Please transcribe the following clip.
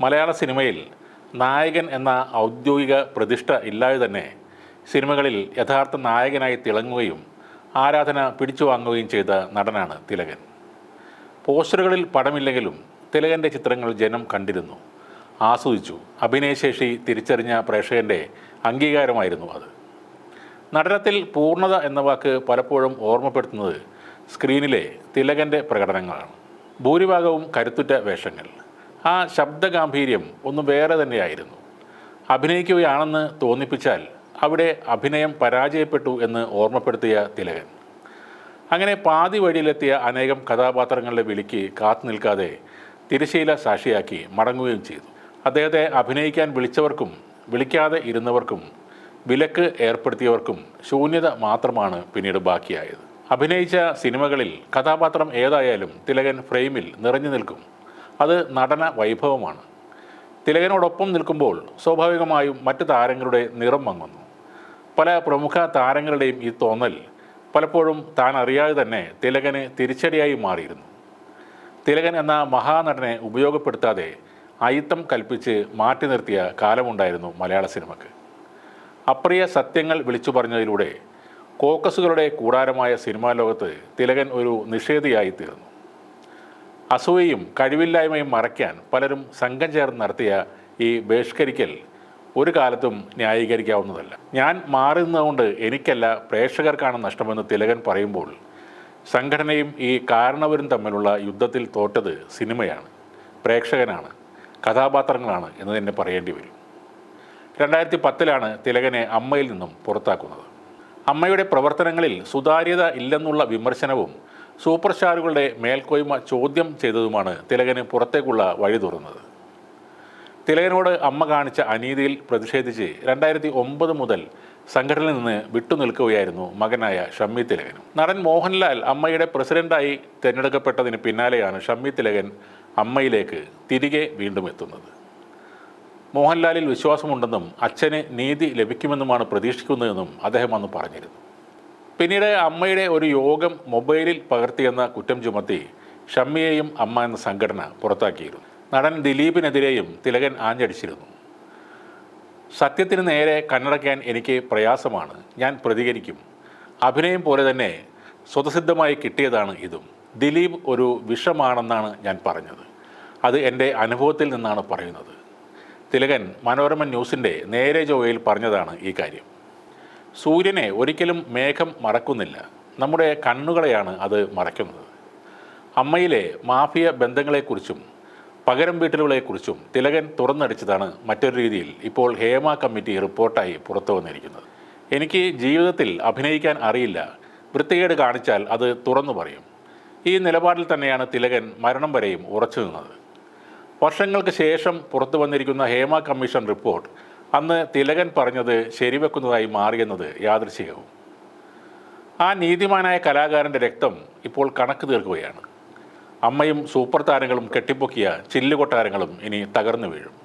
മലയാള സിനിമയിൽ നായകൻ എന്ന ഔദ്യോഗിക പ്രതിഷ്ഠ ഇല്ലാതെ തന്നെ സിനിമകളിൽ യഥാർത്ഥ നായകനായി തിളങ്ങുകയും ആരാധന പിടിച്ചു വാങ്ങുകയും ചെയ്ത നടനാണ് തിലകൻ. പോസ്റ്ററുകളിൽ പടമില്ലെങ്കിലും തിലകന്റെ ചിത്രങ്ങൾ ജനം കണ്ടിരുന്നു. ആസ്വദിച്ചു. അഭിനയശേഷി തിരിച്ചറിഞ്ഞ പ്രേക്ഷകന്റെ അംഗീകാരമായിരുന്നു അത്. നടനത്തിൽ പൂർണത എന്ന വാക്ക് പലപ്പോഴും ഓർമ്മപ്പെടുത്തുന്നത് സ്ക്രീനിലെ തിലകന്റെ പ്രകടനങ്ങളാണ്. ഭൂരിഭാഗവും കരുത്തുറ്റ വേഷങ്ങൾ. ആ ശബ്ദഗാംഭീര്യം ഒന്ന് വേറെ തന്നെയായിരുന്നു. അഭിനയിക്കുകയാണെന്ന് തോന്നിപ്പിച്ചാൽ അവിടെ അഭിനയം പരാജയപ്പെട്ടു എന്ന് ഓർമ്മപ്പെടുത്തിയ തിലകൻ. അങ്ങനെ പാതി വഴിയിലെത്തിയ അനേകം കഥാപാത്രങ്ങളുടെ വിളിക്ക് കാത്തു നിൽക്കാതെ തിരശീല സാക്ഷിയാക്കി മടങ്ങുകയും ചെയ്തു. അദ്ദേഹത്തെ അഭിനയിക്കാൻ വിളിച്ചവർക്കും വിളിക്കാതെ ഇരുന്നവർക്കും വിലക്ക് ഏർപ്പെടുത്തിയവർക്കും ശൂന്യത മാത്രമാണ് പിന്നീട് ബാക്കിയായത്. അഭിനയിച്ച സിനിമകളിൽ കഥാപാത്രം ഏതായാലും തിലകൻ ഫ്രെയിമിൽ നിറഞ്ഞു നിൽക്കും. അത് നടന വൈഭവമാണ്. തിലകനോടൊപ്പം നിൽക്കുമ്പോൾ സ്വാഭാവികമായും മറ്റു താരങ്ങളുടെ നിറം മങ്ങുന്നു. പല പ്രമുഖ താരങ്ങളുടെയും ഈ തോന്നൽ പലപ്പോഴും താൻ അറിയാതെ തന്നെ തിലകന് തിരിച്ചടിയായി മാറിയിരുന്നു. തിലകൻ എന്ന മഹാനടനെ ഉപയോഗപ്പെടുത്താതെ അയിത്തം കൽപ്പിച്ച് മാറ്റി നിർത്തിയ കാലമുണ്ടായിരുന്നു മലയാള സിനിമയ്ക്ക് അപ്രിയ സത്യങ്ങൾ വിളിച്ചു പറഞ്ഞതിലൂടെ കോക്കസുകളുടെ കൂടാരമായ സിനിമാ ലോകത്ത് തിലകൻ ഒരു നിഷേധിയായി തീർന്നു അസൂയയും കഴിവില്ലായ്മയും മറയ്ക്കാൻ പലരും സംഘം ചേർന്ന് നടത്തിയ ഈ ബഹിഷ്കരിക്കൽ ഒരു കാലത്തും ന്യായീകരിക്കാവുന്നതല്ല. ഞാൻ മാറി എനിക്കല്ല പ്രേക്ഷകർക്കാണ് നഷ്ടമെന്ന് തിലകൻ പറയുമ്പോൾ സംഘടനയും ഈ കാരണവരും തമ്മിലുള്ള യുദ്ധത്തിൽ തോറ്റത് സിനിമയാണ് പ്രേക്ഷകനാണ് കഥാപാത്രങ്ങളാണ് എന്ന് തന്നെ പറയേണ്ടി വരും. രണ്ടായിരത്തി പത്തിലാണ് തിലകനെ അമ്മയിൽ നിന്നും പുറത്താക്കുന്നത്. അമ്മയുടെ പ്രവർത്തനങ്ങളിൽ സുതാര്യത ഇല്ലെന്നുള്ള വിമർശനവും സൂപ്പർ സ്റ്റാറുകളുടെ മേൽക്കോയ്മ ചോദ്യം ചെയ്തതുമാണ് തിലകന് പുറത്തേക്കുള്ള വഴി തുറന്നത്. തിലകനോട് അമ്മ കാണിച്ച അനീതിയിൽ പ്രതിഷേധിച്ച് രണ്ടായിരത്തി ഒമ്പത് മുതൽ സംഘടനയിൽ നിന്ന് വിട്ടുനിൽക്കുകയായിരുന്നു മകനായ ഷമ്മി തിലകനും നടൻ മോഹൻലാൽ അമ്മയുടെ പ്രസിഡന്റായി തിരഞ്ഞെടുക്കപ്പെട്ടതിന് പിന്നാലെയാണ് ഷമ്മി തിലകൻ അമ്മയിലേക്ക് തിരികെ വീണ്ടും എത്തുന്നത്. മോഹൻലാലിൽ വിശ്വാസമുണ്ടെന്നും അച്ഛന് നീതി ലഭിക്കുമെന്നുമാണ് പ്രതീക്ഷിക്കുന്നതെന്നും അദ്ദേഹം അന്ന് പറഞ്ഞിരുന്നു. പിന്നീട് അമ്മയുടെ ഒരു യോഗം മൊബൈലിൽ പകർത്തിയെന്ന കുറ്റം ചുമത്തി ഷമ്മിയെയും അമ്മ എന്ന സംഘടന പുറത്താക്കിയിരുന്നു. നടൻ ദിലീപിനെതിരെയും തിലകൻ ആഞ്ഞടിച്ചിരുന്നു. സത്യത്തിന് നേരെ കണ്ണടയ്ക്കാൻ എനിക്ക് പ്രയാസമാണ്. ഞാൻ പ്രതികരിക്കും. അഭിനയം പോലെ തന്നെ സ്വതസിദ്ധമായി കിട്ടിയതാണ് ഇതും. ദിലീപ് ഒരു വിഷമാണെന്നാണ് ഞാൻ പറഞ്ഞത്. അത് എന്റെ അനുഭവത്തിൽ നിന്നാണ് പറയുന്നത്. തിലകൻ മനോരമ ന്യൂസിന്റെ നേരെ ജോയിൽ പറഞ്ഞതാണ് ഈ കാര്യം. സൂര്യനെ ഒരിക്കലും മേഘം മറക്കുന്നില്ല. നമ്മുടെ കണ്ണുകളെയാണ് അത് മറയ്ക്കുന്നത്. അമ്മയിലെ മാഫിയ ബന്ധങ്ങളെക്കുറിച്ചും പകരം വീട്ടലുകളെക്കുറിച്ചും തിലകൻ തുറന്നടിച്ചതാണ് മറ്റൊരു രീതിയിൽ ഇപ്പോൾ ഹേമ കമ്മിറ്റി റിപ്പോർട്ടായി പുറത്തു വന്നിരിക്കുന്നത്. എനിക്ക് ജീവിതത്തിൽ അഭിനയിക്കാൻ അറിയില്ല. വൃത്തികേട് കാണിച്ചാൽ അത് തുറന്നു പറയും. ഈ നിലപാടിൽ തന്നെയാണ് തിലകൻ മരണം വരെയും ഉറച്ചു നിന്നത്. വർഷങ്ങൾക്ക് ശേഷം പുറത്തു വന്നിരിക്കുന്ന ഹേമ കമ്മീഷൻ റിപ്പോർട്ട് അന്ന് തിലകൻ പറഞ്ഞത് ശരിവെക്കുന്നതായി മാറിയെന്നത് യാദൃശികവും. ആ നീതിമാനായ കലാകാരന്റെ രക്തം ഇപ്പോൾ കണക്ക് തീർക്കുകയാണ്. അമ്മയും സൂപ്പർ താരങ്ങളും കെട്ടിപ്പൊക്കിയ ചില്ലുകൊട്ടാരങ്ങളും ഇനി തകർന്നു വീഴും.